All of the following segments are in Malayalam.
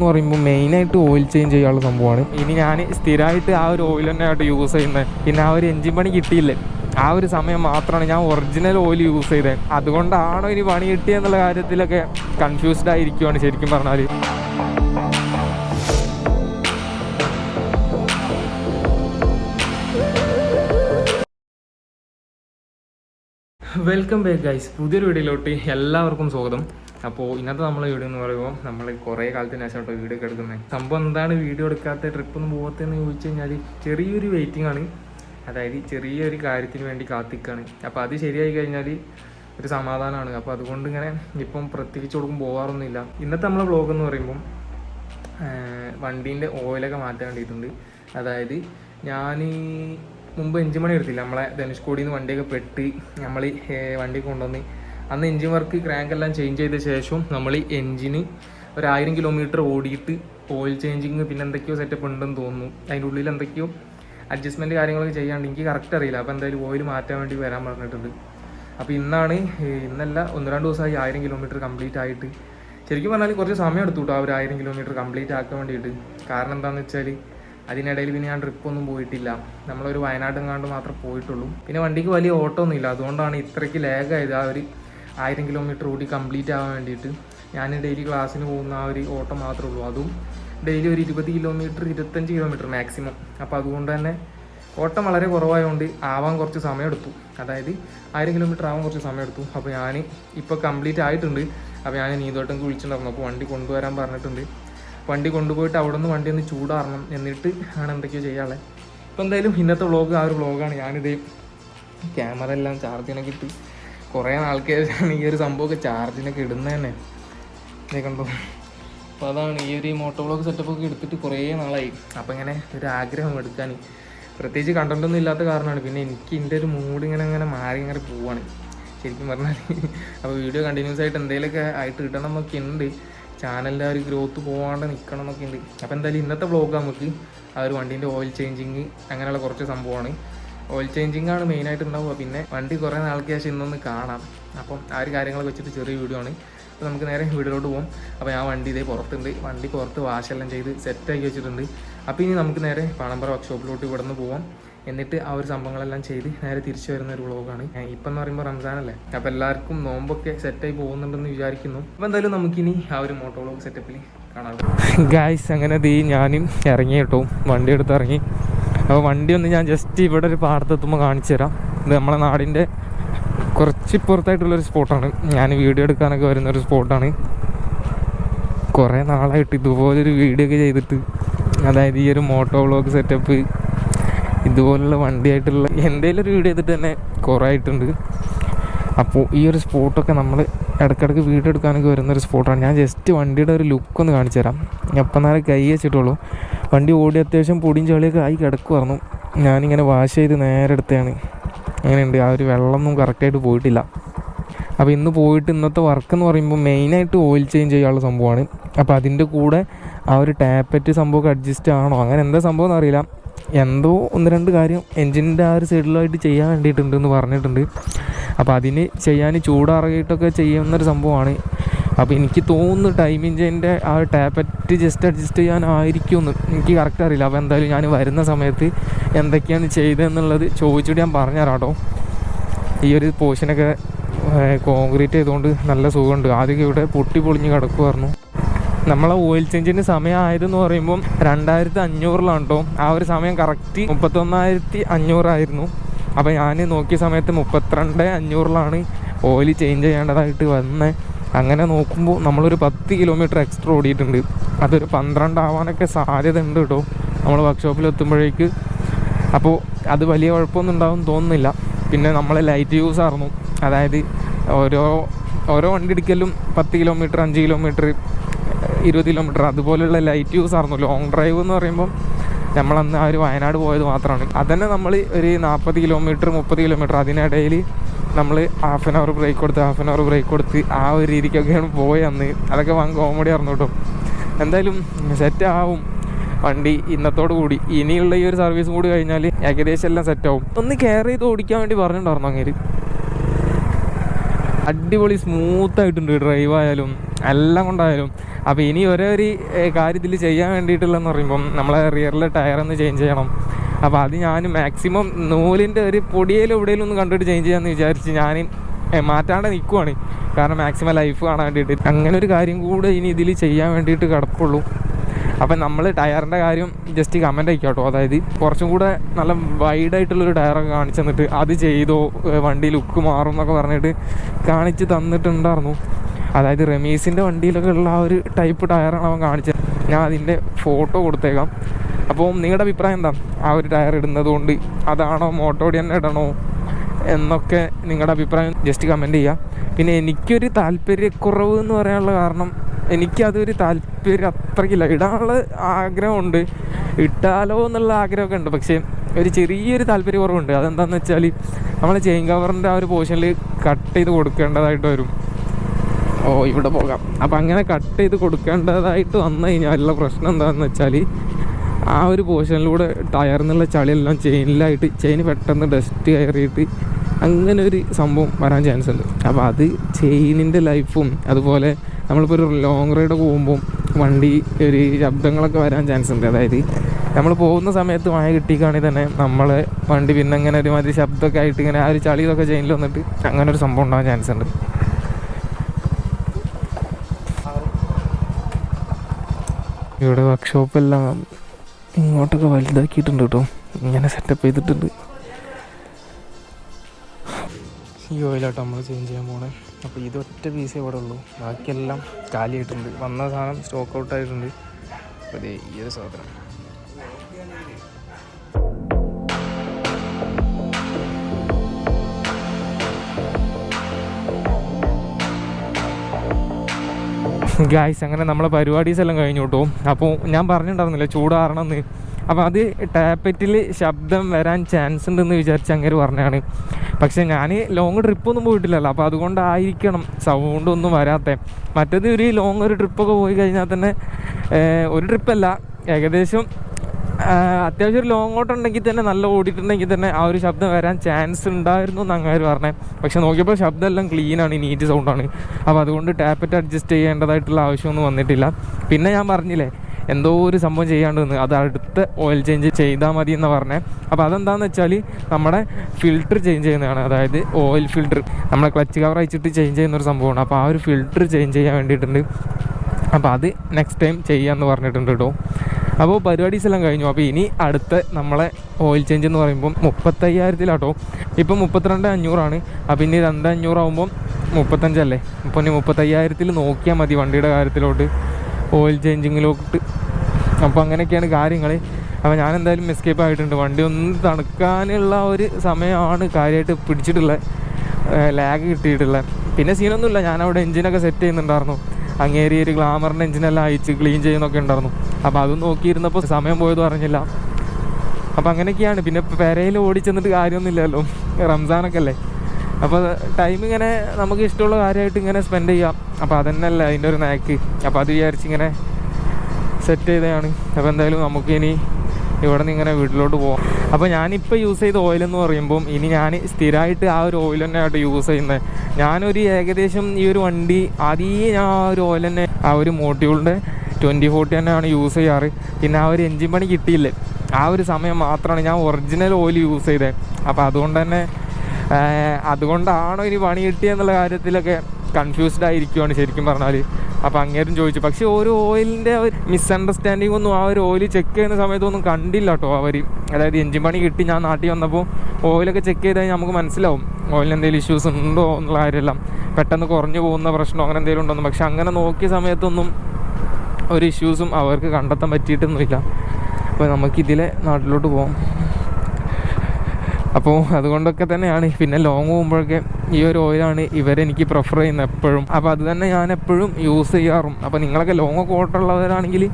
എന്ന് പറയുമ്പോൾ മെയിനായിട്ട് ഓയിൽ ചേഞ്ച് ചെയ്യാനുള്ള സംഭവമാണ്. ഇനി ഞാൻ സ്ഥിരമായിട്ട് ആ ഒരു ഓയിൽ തന്നെ ആയിട്ട് യൂസ് ചെയ്യുന്നത് പിന്നെ ആ ഒരു എഞ്ചിൻ പണി കിട്ടിയില്ലേ? ആ ഒരു സമയം മാത്രമാണ് ഞാൻ ഒറിജിനൽ ഓയിൽ യൂസ് ചെയ്തത് അതുകൊണ്ടാണോ ഇനി പണി കിട്ടിയെന്നുള്ള കാര്യത്തിലൊക്കെ കൺഫ്യൂസ്ഡ് ആയിരിക്കുവാണ് ശരിക്കും പറഞ്ഞാൽ വെൽക്കം ബാക്ക് ഗൈസ് പുതിയൊരു വീഡിയോയിലോട്ട് എല്ലാവർക്കും സ്വാഗതം. അപ്പോൾ ഇന്നത്തെ നമ്മളെ വീഡിയോ എന്ന് പറയുമ്പോൾ നമ്മൾ കുറേ കാലത്തിന് ശേഷം കേട്ടോ വീഡിയോ ഒക്കെ എടുക്കുന്നത് സംഭവം എന്താണ് വീഡിയോ എടുക്കാത്ത ട്രിപ്പ് ഒന്ന് പോകത്തെന്ന് ചോദിച്ചു കഴിഞ്ഞാൽ ചെറിയൊരു വെയിറ്റിംഗ് ആണ്. അതായത് ചെറിയൊരു കാര്യത്തിന് വേണ്ടി കാത്തിക്കാണ്. അപ്പോൾ അത് ശരിയായി കഴിഞ്ഞാൽ ഒരു സമാധാനമാണ് അപ്പോൾ അതുകൊണ്ട് ഇങ്ങനെ ഇപ്പം പ്രത്യേകിച്ച് കൊടുക്കും പോകാറൊന്നുമില്ല ഇന്നത്തെ നമ്മളെ വ്ളോഗ് എന്ന് പറയുമ്പം വണ്ടീന്റെ ഓയിലൊക്കെ മാറ്റാൻ വേണ്ടിയിട്ടുണ്ട്. അതായത് ഞാൻ മുമ്പ് അഞ്ച് മണി എടുത്തില്ല. നമ്മളെ ധനുഷ്കോടിയിൽ നിന്ന് വണ്ടിയൊക്കെ പെട്ട് നമ്മൾ വണ്ടി കൊണ്ടുവന്ന് അന്ന് എൻജിൻ വർക്ക് ക്രാങ്ക് എല്ലാം ചേഞ്ച് ചെയ്ത ശേഷവും നമ്മൾ ഈ എൻജിന് ഒരായിരം കിലോമീറ്റർ ഓടിയിട്ട് ഓയിൽ ചേഞ്ചിങ് പിന്നെ എന്തൊക്കെയോ സെറ്റപ്പ് ഉണ്ടെന്ന് തോന്നുന്നു. അതിന്റെ ഉള്ളിൽ എന്തൊക്കെയോ അഡ്ജസ്റ്റ്മെന്റ് കാര്യങ്ങളൊക്കെ ചെയ്യാണ്ട് എനിക്ക് കറക്റ്റ് അറിയില്ല. അപ്പോൾ എന്തായാലും ഓയിൽ മാറ്റാൻ വേണ്ടി വരാൻ പറഞ്ഞിട്ടുണ്ട്. അപ്പോൾ ഇന്നാണ് ഇന്നല്ല ഒന്ന് രണ്ട് ദിവസമായി ആയിരം കിലോമീറ്റർ കംപ്ലീറ്റ് ആയിട്ട്. ശരിക്കും പറഞ്ഞാൽ കുറച്ച് സമയം എടുത്തു കേട്ടോ ആ ഒരു ആയിരം കിലോമീറ്റർ കംപ്ലീറ്റ് ആക്കാൻ വേണ്ടിയിട്ട്. കാരണം എന്താണെന്ന് വെച്ചാൽ അതിനിടയിൽ പിന്നെ ഞാൻ ട്രിപ്പ് ഒന്നും പോയിട്ടില്ല. നമ്മളൊരു വയനാട് കാണ്ട് മാത്രം പോയിട്ടുള്ളൂ. പിന്നെ വണ്ടിക്ക് വലിയ ഓട്ടമൊന്നുമില്ല. അതുകൊണ്ടാണ് ഇത്രയ്ക്ക് ലേഗായത് ആ ഒരു ആയിരം കിലോമീറ്റർ ഓടി കംപ്ലീറ്റ് ആവാൻ വേണ്ടിയിട്ട് ഞാൻ ഡെയിലി ക്ലാസ്സിന് പോകുന്ന ആ ഒരു ഓട്ടം മാത്രമേ ഉള്ളൂ. അതും ഡെയിലി ഒരു ഇരുപത് കിലോമീറ്റർ ഇരുപത്തഞ്ച് കിലോമീറ്റർ മാക്സിമം അപ്പോൾ അതുകൊണ്ട് തന്നെ ഓട്ടം വളരെ കുറവായതുകൊണ്ട് ആവാൻ കുറച്ച് സമയം എടുത്തു അതായത് ആയിരം കിലോമീറ്റർ ആവാൻ കുറച്ച് സമയം എടുത്തു അപ്പോൾ ഞാൻ ഇപ്പോൾ കംപ്ലീറ്റ് ആയിട്ടുണ്ട്. അപ്പോൾ ഞാൻ നീന്തോട്ടം വിളിച്ചിട്ടുണ്ടായിരുന്നു. അപ്പോൾ വണ്ടി കൊണ്ടുവരാൻ പറഞ്ഞിട്ടുണ്ട്. വണ്ടി കൊണ്ടുപോയിട്ട് അവിടെ നിന്ന് വണ്ടി ഒന്ന് ചൂടാറണം എന്നിട്ട് ആണ് എന്തൊക്കെയോ ചെയ്യാനുള്ളത് ഇപ്പോൾ എന്തായാലും ഇന്നത്തെ വ്ളോഗ് ആ ഒരു വ്ളോഗാണ് ഞാനിത് ക്യാമറ എല്ലാം ചാർജിനൊക്കെ ഇട്ട് കുറേ നാൾക്കാരാണ് ഈ ഒരു സംഭവമൊക്കെ ചാർജിനൊക്കെ ഇടുന്നത് തന്നെ ഇതേ കണ്ടോ? അപ്പോൾ അതാണ് ഈ ഒരു മോട്ടോ ബ്ലോക്ക് സെറ്റപ്പ് ഒക്കെ എടുത്തിട്ട് കുറേ നാളായി. അപ്പോൾ ഇങ്ങനെ ഒരു ആഗ്രഹം എടുക്കാൻ പ്രത്യേകിച്ച് കണ്ടന്റൊന്നും ഇല്ലാത്ത കാരണമാണ്. പിന്നെ എനിക്ക് എന്റെ ഒരു മൂഡ് ഇങ്ങനെ ഇങ്ങനെ മാറി ഇങ്ങനെ പോവാണ്. ശരിക്കും പറഞ്ഞാൽ അപ്പോൾ വീഡിയോ കണ്ടിന്യൂസ് ആയിട്ട് എന്തെങ്കിലുമൊക്കെ ആയിട്ട് കിട്ടണം എന്നൊക്കെ ഉണ്ട് ചാനലിന്റെ ആ ഒരു ഗ്രോത്ത് പോകാണ്ട് നിൽക്കണം എന്നൊക്കെ ഉണ്ട് അപ്പോൾ എന്തായാലും ഇന്നത്തെ വ്ളോഗ് നമുക്ക് ആ ഒരു വണ്ടീന്റെ ഓയിൽ ചേഞ്ചിങ് അങ്ങനെയുള്ള കുറച്ച് സംഭവമാണ്. ഓയിൽ ചേഞ്ചിങ് ആണ് മെയിനായിട്ട് ഉണ്ടാവുക. പിന്നെ വണ്ടി കുറേ നാൾക്ക് ശേഷം ഇന്നൊന്ന് കാണാം. അപ്പം ആ ഒരു കാര്യങ്ങളൊക്കെ വെച്ചിട്ട് ചെറിയ വീഡിയോ ആണ്. അപ്പോൾ നമുക്ക് നേരെ വീടിലോട്ട് പോകും അപ്പോൾ ഞാൻ വണ്ടി ഇതേ പുറത്തുണ്ട്. വണ്ടി പുറത്ത് വാഷെല്ലാം ചെയ്ത് സെറ്റാക്കി വെച്ചിട്ടുണ്ട്. അപ്പോൾ ഇനി നമുക്ക് നേരെ പാണമ്പറ വർക്ക്ഷോപ്പിലോട്ട് ഇവിടെ നിന്ന് പോവാം. എന്നിട്ട് ആ ഒരു സംഭവങ്ങളെല്ലാം ചെയ്ത് നേരെ തിരിച്ചു വരുന്ന ഒരു വ്ളോഗാണ് ഇപ്പം എന്ന് പറയുമ്പോൾ റംസാനല്ലേ അപ്പോൾ എല്ലാവർക്കും നോമ്പൊക്കെ സെറ്റായി പോകുന്നുണ്ടെന്ന് വിചാരിക്കുന്നു. അപ്പോൾ എന്തായാലും നമുക്കിനി ആ ഒരു മോട്ടോ വ്ളോഗ് സെറ്റപ്പിൽ കാണാം. ഗായ്സ് അങ്ങനെ ദീ ഞാനും ഇറങ്ങി കേട്ടോ. വണ്ടി എടുത്ത് ഇറങ്ങി അപ്പോൾ വണ്ടി ഒന്ന് ഞാൻ ജസ്റ്റ് ഇവിടെ ഒരു പാടത്തെത്തുമ്പോൾ കാണിച്ചു തരാം. ഇത് നമ്മളെ നാടിന്റെ കുറച്ച് പുറത്തായിട്ടുള്ളൊരു സ്പോട്ടാണ്. ഞാൻ വീഡിയോ എടുക്കാനൊക്കെ വരുന്നൊരു സ്പോട്ടാണ്. കുറേ നാളായിട്ട് ഇതുപോലൊരു വീഡിയോ ഒക്കെ ചെയ്തിട്ട് അതായത് ഈ ഒരു മോട്ടോ വ്ളോഗ് സെറ്റപ്പ് ഇതുപോലുള്ള വണ്ടിയായിട്ടുള്ള എന്തെങ്കിലും ഒരു വീഡിയോ ചെയ്തിട്ട് തന്നെ കുറേ ആയിട്ടുണ്ട്. അപ്പോൾ ഈ ഒരു സ്പോട്ടൊക്കെ നമ്മൾ ഇടയ്ക്കിടയ്ക്ക് വീഡിയോ എടുക്കാനൊക്കെ വരുന്നൊരു സ്പോട്ടാണ്. ഞാൻ ജസ്റ്റ് വണ്ടിയുടെ ഒരു ലുക്ക് ഒന്ന് കാണിച്ചു തരാം. എപ്പം നേരെ കൈ വെച്ചിട്ടുള്ളൂ. വണ്ടി ഓടി അത്യാവശ്യം പൊടിയും ചളിയൊക്കെ ആയി കിടക്കുമായിരുന്നു ഞാനിങ്ങനെ വാഷ് ചെയ്ത് നേരെ എടുത്തതാണ്. അങ്ങനെയുണ്ട്. ആ ഒരു വെള്ളമൊന്നും കറക്റ്റായിട്ട് പോയിട്ടില്ല. അപ്പോൾ ഇന്ന് പോയിട്ട് ഇന്നത്തെ വർക്ക് എന്ന് പറയുമ്പോൾ മെയിനായിട്ട് ഓയിൽ ചേഞ്ച് ചെയ്യാനുള്ള സംഭവമാണ്. അപ്പോൾ അതിന്റെ കൂടെ ആ ഒരു ടാപ്പറ്റ് സംഭവമൊക്കെ അഡ്ജസ്റ്റ് ആണോ? അങ്ങനെ എന്താ സംഭവം എന്ന് അറിയില്ല. എന്തോ ഒന്ന് രണ്ട് കാര്യം എൻജിന്റെ ആ ഒരു സൈഡിലായിട്ട് ചെയ്യാൻ വേണ്ടിയിട്ടുണ്ട് എന്ന് പറഞ്ഞിട്ടുണ്ട്. അപ്പോൾ അതിന് ചെയ്യാൻ ചൂടാറിയിട്ടൊക്കെ ചെയ്യുന്നൊരു സംഭവമാണ്. അപ്പോൾ എനിക്ക് തോന്നുന്നു ടൈമിന്റെ ആ ടാപ്പറ്റ് ജസ്റ്റ് അഡ്ജസ്റ്റ് ചെയ്യാനായിരിക്കുമെന്ന് എനിക്ക് കറക്റ്റ് അറിയില്ല. അപ്പോൾ എന്തായാലും ഞാൻ വരുന്ന സമയത്ത് എന്തൊക്കെയാണ് ചെയ്തതെന്നുള്ളത് ചോദിച്ചിട്ട് ഞാൻ പറഞ്ഞുതരാം കേട്ടോ. ഈ ഒരു പോർഷനൊക്കെ കോൺക്രീറ്റ് ചെയ്തുകൊണ്ട് നല്ല സുഖമുണ്ട്. ആദ്യമൊക്കെ ഇവിടെ പൊട്ടി പൊളിഞ്ഞ് കിടക്കുമായിരുന്നു നമ്മളെ ഓയിൽ ചേഞ്ചിന് സമയമായതെന്ന് പറയുമ്പം രണ്ടായിരത്തി അഞ്ഞൂറിലാണ് കേട്ടോ. ആ ഒരു സമയം കറക്റ്റ് മുപ്പത്തൊന്നായിരത്തി അഞ്ഞൂറായിരുന്നു. അപ്പോൾ ഞാൻ നോക്കിയ സമയത്ത് മുപ്പത്തിരണ്ട് അഞ്ഞൂറിലാണ് ഓയിൽ ചേഞ്ച് ചെയ്യേണ്ടതായിട്ട് വന്നത് അങ്ങനെ നോക്കുമ്പോൾ നമ്മളൊരു പത്ത് കിലോമീറ്റർ എക്സ്ട്രാ ഓടിയിട്ടുണ്ട്. അതൊരു പന്ത്രണ്ട് ആവാനൊക്കെ സാധ്യത ഉണ്ട് കേട്ടോ. നമ്മൾ വർക്ക്ഷോപ്പിൽ എത്തുമ്പോഴേക്ക്. അപ്പോൾ അത് വലിയ കുഴപ്പമൊന്നും ഉണ്ടാവും തോന്നുന്നില്ല. പിന്നെ നമ്മൾ ലൈറ്റ് യൂസ് ആയിരുന്നു അതായത് ഓരോ ഓരോ വണ്ടി എടുക്കലും പത്ത് കിലോമീറ്റർ അഞ്ച് കിലോമീറ്റർ ഇരുപത് കിലോമീറ്റർ അതുപോലെയുള്ള ലൈറ്റ് യൂസ് ആയിരുന്നു ലോങ് ഡ്രൈവ് എന്ന് പറയുമ്പം നമ്മളന്ന് ആ ഒരു വയനാട് പോയത് മാത്രമാണ്. അതന്നെ നമ്മൾ ഒരു നാൽപ്പത് കിലോമീറ്റർ മുപ്പത് കിലോമീറ്റർ അതിനിടയിൽ നമ്മൾ ഹാഫ് ആൻ അവർ ബ്രേക്ക് കൊടുത്ത് ഹാഫ് ആൻ അവർ ബ്രേക്ക് കൊടുത്ത് ആ ഒരു രീതിക്കൊക്കെയാണ് പോയി അന്ന്. അതൊക്കെ വൻ കോമഡി ആയിരുന്നു കേട്ടോ. എന്തായാലും സെറ്റ് ആവും. വണ്ടി ഇന്നത്തോട് കൂടി. ഇനിയുള്ള ഈ ഒരു സർവീസ് കൂടി കഴിഞ്ഞാൽ ഏകദേശം എല്ലാം സെറ്റാവും ഒന്ന് കെയർ ചെയ്ത് ഓടിക്കാൻ വേണ്ടി പറഞ്ഞിട്ടുണ്ടായിരുന്നു അങ്ങനെ അടിപൊളി സ്മൂത്ത് ആയിട്ടുണ്ട് ഡ്രൈവ് ആയാലും. എല്ലാം കൊണ്ടായാലും. അപ്പോൾ ഇനി ഒരേ ഒരു കാര്യത്തിൽ ചെയ്യാൻ വേണ്ടിയിട്ടുള്ളതെന്ന് പറയുമ്പം നമ്മളെ റിയറിലെ ടയർ ഒന്ന് ചേഞ്ച് ചെയ്യണം. അപ്പോൾ അത് ഞാൻ മാക്സിമം നൂലിന്റെ ഒരു പൊടിയിലും എവിടെയെങ്കിലും ഒന്ന് കണ്ടിട്ട് ചേഞ്ച് ചെയ്യാമെന്ന് വിചാരിച്ച് ഞാൻ മാറ്റാണ്ട് നിൽക്കുവാണ് കാരണം മാക്സിമം ലൈഫ് കാണാൻ വേണ്ടിയിട്ട്. അങ്ങനെ ഒരു കാര്യം കൂടെ ഇനി ഇതിൽ ചെയ്യാൻ വേണ്ടിയിട്ട് കിടപ്പുള്ളൂ. അപ്പം നമ്മൾ ടയറിന്റെ കാര്യം ജസ്റ്റ് കമന്റ് അയക്കാം കേട്ടോ അതായത് കുറച്ചും കൂടെ നല്ല വൈഡായിട്ടുള്ളൊരു ടയറൊക്കെ കാണിച്ചു തന്നിട്ട് അത് ചെയ്തോ വണ്ടി ലുക്ക് മാറും എന്നൊക്കെ പറഞ്ഞിട്ട് കാണിച്ച് തന്നിട്ടുണ്ടായിരുന്നു. അതായത് റമീസിന്റെ വണ്ടിയിലൊക്കെ ഉള്ള ആ ഒരു ടൈപ്പ് ടയറാണ് അവൻ കാണിച്ചത്. ഞാൻ അതിന്റെ ഫോട്ടോ കൊടുത്തേക്കാം. അപ്പോൾ നിങ്ങളുടെ അഭിപ്രായം എന്താ? ആ ഒരു ടയർ ഇടുന്നത് കൊണ്ട് അതാണോ മോട്ടോടി തന്നെ ഇടണോ എന്നൊക്കെ നിങ്ങളുടെ അഭിപ്രായം ജസ്റ്റ് കമന്റ് ചെയ്യുക പിന്നെ എനിക്കൊരു താല്പര്യക്കുറവ് എന്ന് പറയാനുള്ള കാരണം എനിക്കതൊരു താല്പര്യം അത്രയ്ക്കില്ല ഇടാനുള്ള ആഗ്രഹമുണ്ട്. ഇട്ടാലോ എന്നുള്ള ആഗ്രഹമൊക്കെ ഉണ്ട്. പക്ഷേ ഒരു ചെറിയൊരു താല്പര്യക്കുറവുണ്ട്. അതെന്താണെന്ന് വെച്ചാൽ നമ്മൾ ചെയിൻ കവറിന്റെ ആ ഒരു പോർഷനിൽ കട്ട് ചെയ്ത് കൊടുക്കേണ്ടതായിട്ട് വരും. ഓ ഇവിടെ പോകാം. അപ്പം അങ്ങനെ കട്ട് ചെയ്ത് കൊടുക്കേണ്ടതായിട്ട് വന്നു കഴിഞ്ഞാലുള്ള പ്രശ്നം എന്താണെന്ന് വെച്ചാൽ ആ ഒരു പോർഷനിലൂടെ ടയറിനുള്ള ചളിയെല്ലാം ചെയിനിലായിട്ട് ചെയിൻ പെട്ടെന്ന് ഡസ്റ്റ് കയറിയിട്ട് അങ്ങനെ ഒരു സംഭവം വരാൻ ചാൻസ് ഉണ്ട്. അപ്പോൾ അത് ചെയിനിന്റെ ലൈഫും അതുപോലെ നമ്മളിപ്പോൾ ഒരു ലോങ് റൈഡ് പോകുമ്പോൾ വണ്ടി ഒരു ശബ്ദങ്ങളൊക്കെ വരാൻ ചാൻസ് ഉണ്ട്. അതായത് നമ്മൾ പോകുന്ന സമയത്ത് മഴ കിട്ടിയിക്കുകയാണെങ്കിൽ തന്നെ നമ്മളെ വണ്ടി പിന്നെ അങ്ങനെ ഒരുമാതിരി ശബ്ദമൊക്കെ ആയിട്ട് ഇങ്ങനെ ആ ഒരു ചളി ഇതൊക്കെ ചെയിനിൽ വന്നിട്ട് അങ്ങനെ ഒരു സംഭവം ഉണ്ടാകാൻ ചാൻസ് ഉണ്ട്. ഇവിടെ വർക്ക്ഷോപ്പ് എല്ലാം ഇങ്ങോട്ടൊക്കെ വലുതാക്കിയിട്ടുണ്ട് കേട്ടോ. ഇങ്ങനെ സെറ്റപ്പ് ചെയ്തിട്ടുണ്ട്. ഈ ഓയിലാട്ടോ നമ്മൾ ചേഞ്ച് ചെയ്യാൻ പോണേ. അപ്പോൾ ഇത് ഒറ്റ പീസേ ഇവിടെ ഉള്ളൂ. ബാക്കിയെല്ലാം കാലിയായിട്ടുണ്ട്. വന്ന സാധനം സ്റ്റോക്ക് ഔട്ട് ആയിട്ടുണ്ട്. അപ്പോൾ ഈ ഒരു സാധനം. ഗായ്സ് അങ്ങനെ നമ്മളെ പരിപാടീസ് എല്ലാം കഴിഞ്ഞു കേട്ടോ അപ്പോൾ ഞാൻ പറഞ്ഞിട്ടുണ്ടായിരുന്നില്ല ചൂടാറണമെന്ന് അപ്പോൾ അത് ടാപ്പറ്റിൽ ശബ്ദം വരാൻ ചാൻസ് ഉണ്ടെന്ന് വിചാരിച്ച് അങ്ങനെ പറഞ്ഞാണ്. പക്ഷേ ഞാൻ ലോങ് ട്രിപ്പൊന്നും പോയിട്ടില്ലല്ലോ അപ്പോൾ അതുകൊണ്ടായിരിക്കണം സൗണ്ട് ഒന്നും വരാത്ത. മറ്റേത് ഒരു ലോങ് ഒരു ട്രിപ്പൊക്കെ പോയി കഴിഞ്ഞാൽ തന്നെ ഒരു ട്രിപ്പല്ല ഏകദേശം അത്യാവശ്യം ഒരു ലോങ് ഓട്ട് ഉണ്ടെങ്കിൽ തന്നെ നല്ല ഓടിയിട്ടുണ്ടെങ്കിൽ തന്നെ ആ ഒരു ശബ്ദം വരാൻ ചാൻസ് ഉണ്ടായിരുന്നു എന്ന് അങ്ങാര് പറഞ്ഞത്. പക്ഷെ നോക്കിയപ്പോൾ ശബ്ദം എല്ലാം ക്ലീനാണ് നീറ്റ് സൗണ്ടാണ് അപ്പോൾ അതുകൊണ്ട് ടാപ്പറ്റ് അഡ്ജസ്റ്റ് ചെയ്യേണ്ടതായിട്ടുള്ള ആവശ്യമൊന്നും വന്നിട്ടില്ല. പിന്നെ ഞാൻ പറഞ്ഞില്ലേ എന്തോ ഒരു സംഭവം ചെയ്യാണ്ട് വന്ന് അത് അടുത്ത ഓയിൽ ചേഞ്ച് ചെയ്താൽ മതി എന്ന് പറഞ്ഞേ. അപ്പോൾ അതെന്താണെന്ന് വെച്ചാൽ നമ്മുടെ ഫിൽറ്റർ ചേഞ്ച് ചെയ്യുന്നതാണ്. അതായത് ഓയിൽ ഫിൽറ്റർ നമ്മളെ ക്ലച്ച് കവർ അയച്ചിട്ട് ചേഞ്ച് ചെയ്യുന്ന ഒരു സംഭവമാണ്. അപ്പോൾ ആ ഒരു ഫിൽറ്റർ ചേഞ്ച് ചെയ്യാൻ വേണ്ടിയിട്ടുണ്ട്. അപ്പോൾ അത് നെക്സ്റ്റ് ടൈം ചെയ്യാമെന്ന് പറഞ്ഞിട്ടുണ്ട് കേട്ടോ അപ്പോൾ പരിപാടീസ് എല്ലാം കഴിഞ്ഞു. അപ്പോൾ ഇനി അടുത്ത നമ്മളെ ഓയിൽ ചേഞ്ച് എന്ന് പറയുമ്പോൾ മുപ്പത്തയ്യായിരത്തിലാട്ടോ. ഇപ്പം മുപ്പത്തിരണ്ട് അഞ്ഞൂറാണ്. അപ്പോൾ ഇനി രണ്ട് അഞ്ഞൂറാവുമ്പോൾ മുപ്പത്തഞ്ചല്ലേ? അപ്പോൾ ഇനി മുപ്പത്തയ്യായിരത്തിൽ നോക്കിയാൽ മതി വണ്ടിയുടെ കാര്യത്തിലോട്ട്. ഓയിൽ ചേഞ്ചിങ്ങിലോട്ട് അപ്പോൾ അങ്ങനെയൊക്കെയാണ് കാര്യങ്ങൾ അപ്പോൾ ഞാൻ എന്തായാലും എസ്കേപ്പ് ആയിട്ടുണ്ട്. വണ്ടി ഒന്ന് തണുക്കാനുള്ള ഒരു സമയമാണ് കാര്യമായിട്ട് പിടിച്ചിട്ടുള്ളത് ലാഗ് കിട്ടിയിട്ടുള്ളത് പിന്നെ സീനൊന്നുമില്ല ഞാൻ അവിടെ എഞ്ചിനൊക്കെ സെറ്റ് ചെയ്യുന്നുണ്ടായിരുന്നു. അങ്ങേരി ഒരു ഗ്ലാമറിന്റെ എഞ്ചിനെല്ലാം അയച്ച് ക്ലീൻ ചെയ്യുന്നൊക്കെ ഉണ്ടായിരുന്നു. അപ്പോൾ അതും നോക്കിയിരുന്നപ്പോൾ സമയം പോയത് അറിഞ്ഞില്ല. അപ്പോൾ അങ്ങനെയൊക്കെയാണ്. പിന്നെ പെരയിൽ ഓടിച്ചെന്നിട്ട് കാര്യമൊന്നുമില്ലല്ലോ. റംസാനൊക്കെ അല്ലേ അപ്പോൾ ടൈം ഇങ്ങനെ നമുക്ക് ഇഷ്ടമുള്ള കാര്യമായിട്ട് ഇങ്ങനെ സ്പെൻഡ് ചെയ്യാം. അപ്പോൾ അതന്നെയല്ല അതിന്റെ ഒരു നാക്ക് അപ്പോൾ അത് വിചാരിച്ച് ഇങ്ങനെ സെറ്റ് ചെയ്തതാണ്. അപ്പോൾ എന്തായാലും നമുക്ക് ഇനി ഇവിടെ നിന്ന് ഇങ്ങനെ വീട്ടിലോട്ട് പോകാം അപ്പോൾ ഞാനിപ്പോൾ യൂസ് ചെയ്ത ഓയിൽ എന്ന് പറയുമ്പം ഇനി ഞാൻ സ്ഥിരമായിട്ട് ആ ഒരു ഓയിൽ തന്നെ ആയിട്ട് യൂസ് ചെയ്യുന്നത് ഞാനൊരു ഏകദേശം ഈ ഒരു വണ്ടി ആദ്യമേ ഞാൻ ആ ഒരു ഓയിൽ തന്നെ ആ ഒരു മോട്യൂളിന്റെ ട്വന്റി ഫോർട്ടി തന്നെയാണ് യൂസ് ചെയ്യാറ്. പിന്നെ ആ ഒരു എൻജിൻ പണി കിട്ടിയില്ലേ? ആ ഒരു സമയം മാത്രമാണ് ഞാൻ ഒറിജിനൽ ഓയിൽ യൂസ് ചെയ്തത് അപ്പോൾ അതുകൊണ്ട് തന്നെ അതുകൊണ്ടാണോ ഇനി പണി കിട്ടിയെന്നുള്ള കാര്യത്തിലൊക്കെ കൺഫ്യൂസ്ഡ് ആയിരിക്കുവാണ് ശരിക്കും പറഞ്ഞാൽ അപ്പോൾ അങ്ങേരും ചോദിച്ചു. പക്ഷേ ഓരോ ഓയിലിന്റെ മിസ്അണ്ടർസ്റ്റാൻഡിങ് ഒന്നും ആ ഒരു ഓയിൽ ചെക്ക് ചെയ്യുന്ന സമയത്തൊന്നും കണ്ടില്ല കേട്ടോ അവർ അതായത് എൻജിൻ പണി കിട്ടി ഞാൻ നാട്ടിൽ വന്നപ്പോൾ ഓയിലൊക്കെ ചെക്ക് ചെയ്ത് കഴിഞ്ഞാൽ നമുക്ക് മനസ്സിലാവും. ഓയിലിന് എന്തെങ്കിലും ഇഷ്യൂസ് ഉണ്ടോ എന്നുള്ള കാര്യമെല്ലാം. പെട്ടെന്ന് കുറഞ്ഞു പോകുന്ന പ്രശ്നം അങ്ങനെ എന്തെങ്കിലും ഉണ്ടോന്ന് പക്ഷെ അങ്ങനെ നോക്കിയ സമയത്തൊന്നും ഒരു ഇഷ്യൂസും അവർക്ക് കണ്ടെത്താൻ പറ്റിയിട്ടൊന്നുമില്ല. അപ്പോൾ നമുക്കിതിലെ നാട്ടിലോട്ട് പോകാം അപ്പോൾ അതുകൊണ്ടൊക്കെ തന്നെയാണ്. പിന്നെ ലോങ് പോകുമ്പോഴൊക്കെ ഈ ഒരു ഓയിലാണ് ഇവരെനിക്ക് പ്രിഫർ ചെയ്യുന്നത് എപ്പോഴും. അപ്പോൾ അത് തന്നെ ഞാൻ എപ്പോഴും യൂസ് ചെയ്യാറും. അപ്പോൾ നിങ്ങളൊക്കെ ലോങ് ഒക്കെ ഓട്ടുള്ളവരാണെങ്കിൽ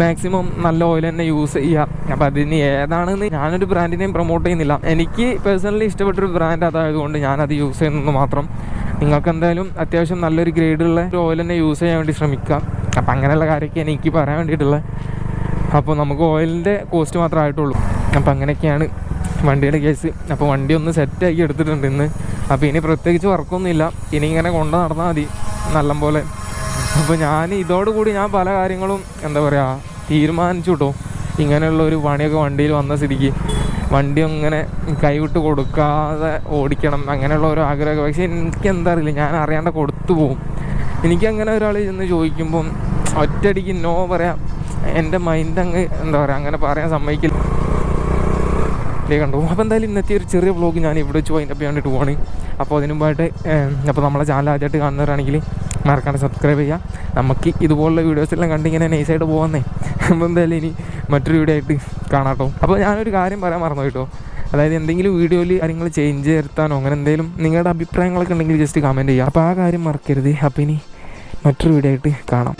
മാക്സിമം നല്ല ഓയിൽ തന്നെ യൂസ് ചെയ്യുക അപ്പോൾ അതിന് ഏതാണെന്ന് ഞാനൊരു ബ്രാൻഡിനെയും പ്രൊമോട്ട് ചെയ്യുന്നില്ല. എനിക്ക് പേഴ്സണലി ഇഷ്ടപ്പെട്ടൊരു ബ്രാൻഡ് അതായതുകൊണ്ട് ഞാനത് യൂസ് ചെയ്യുന്നത് മാത്രം. നിങ്ങൾക്ക് എന്തായാലും അത്യാവശ്യം നല്ലൊരു ഗ്രേഡുള്ള ഒരു ഓയിൽ തന്നെ യൂസ് ചെയ്യാൻ വേണ്ടി ശ്രമിക്കാം. അപ്പോൾ അങ്ങനെയുള്ള കാര്യമൊക്കെ എനിക്ക് പറയാൻ വേണ്ടിയിട്ടുള്ളത് അപ്പോൾ നമുക്ക് ഓയിലിന്റെ കോസ്റ്റ് മാത്രമേ ആയിട്ടുള്ളൂ. അപ്പം അങ്ങനെയൊക്കെയാണ് വണ്ടിയുടെ കേസ് അപ്പോൾ വണ്ടി ഒന്ന് സെറ്റാക്കി എടുത്തിട്ടുണ്ട് ഇന്ന്. അപ്പോൾ ഇനി പ്രത്യേകിച്ച് വർക്കൊന്നുമില്ല ഇനി ഇങ്ങനെ കൊണ്ട് നടന്നാൽ മതി. നല്ലപോലെ അപ്പോൾ ഞാൻ ഇതോടുകൂടി ഞാൻ പല കാര്യങ്ങളും എന്താ പറയുക തീരുമാനിച്ചു കേട്ടോ ഇങ്ങനെയുള്ള ഒരു പണിയൊക്കെ വണ്ടിയിൽ വന്ന സ്ഥിതിക്ക്. വണ്ടി അങ്ങനെ കൈവിട്ട് കൊടുക്കാതെ ഓടിക്കണം. അങ്ങനെയുള്ള ഒരു ആഗ്രഹമൊക്കെ. പക്ഷേ എനിക്ക് എന്താ അറിയില്ല ഞാൻ അറിയാണ്ട് കൊടുത്തു പോകും എനിക്കങ്ങനെ ഒരാൾ ചെന്ന് ചോദിക്കുമ്പം ഒറ്റയടിക്ക് നോ പറയാം. എന്റെ മൈൻഡ് അങ്ങ് എന്താ പറയുക അങ്ങനെ പറയാൻ സമ്മതിക്കില്ല. ഇതേ കണ്ടു അപ്പോൾ എന്തായാലും ഇന്നത്തെ ഒരു ചെറിയ വ്ളോഗ് ഞാൻ ഇവിടെ വെച്ച് അതിന്റെ അപ്പം വേണ്ടിയിട്ട് പോകണേ അപ്പോൾ അതിന് മുമ്പായിട്ട് അപ്പോൾ നമ്മളെ ചാനൽ ആദ്യമായിട്ട് കാണുന്നവരാണെങ്കിൽ മറക്കാണ്ട് സബ്സ്ക്രൈബ് ചെയ്യുക നമുക്ക് ഇതുപോലുള്ള വീഡിയോസ് എല്ലാം കണ്ട് ഇങ്ങനെ നൈസായിട്ട് പോകുന്നേ അപ്പോൾ എന്തായാലും ഇനി മറ്റൊരു വീഡിയോ ആയിട്ട് കാണാട്ടോ. അപ്പോൾ ഞാനൊരു കാര്യം പറയാൻ മറന്നു കേട്ടോ അതായത് എന്തെങ്കിലും വീഡിയോയിൽ കാര്യങ്ങൾ ചേഞ്ച് ചേർത്താനോ അങ്ങനെ എന്തെങ്കിലും നിങ്ങളുടെ അഭിപ്രായങ്ങളൊക്കെ ഉണ്ടെങ്കിൽ ജസ്റ്റ് കമന്റ് ചെയ്യുക. അപ്പോൾ ആ കാര്യം മറക്കരുത്. അപ്പോൾ ഇനി മറ്റൊരു വീഡിയോ ആയിട്ട് കാണാം.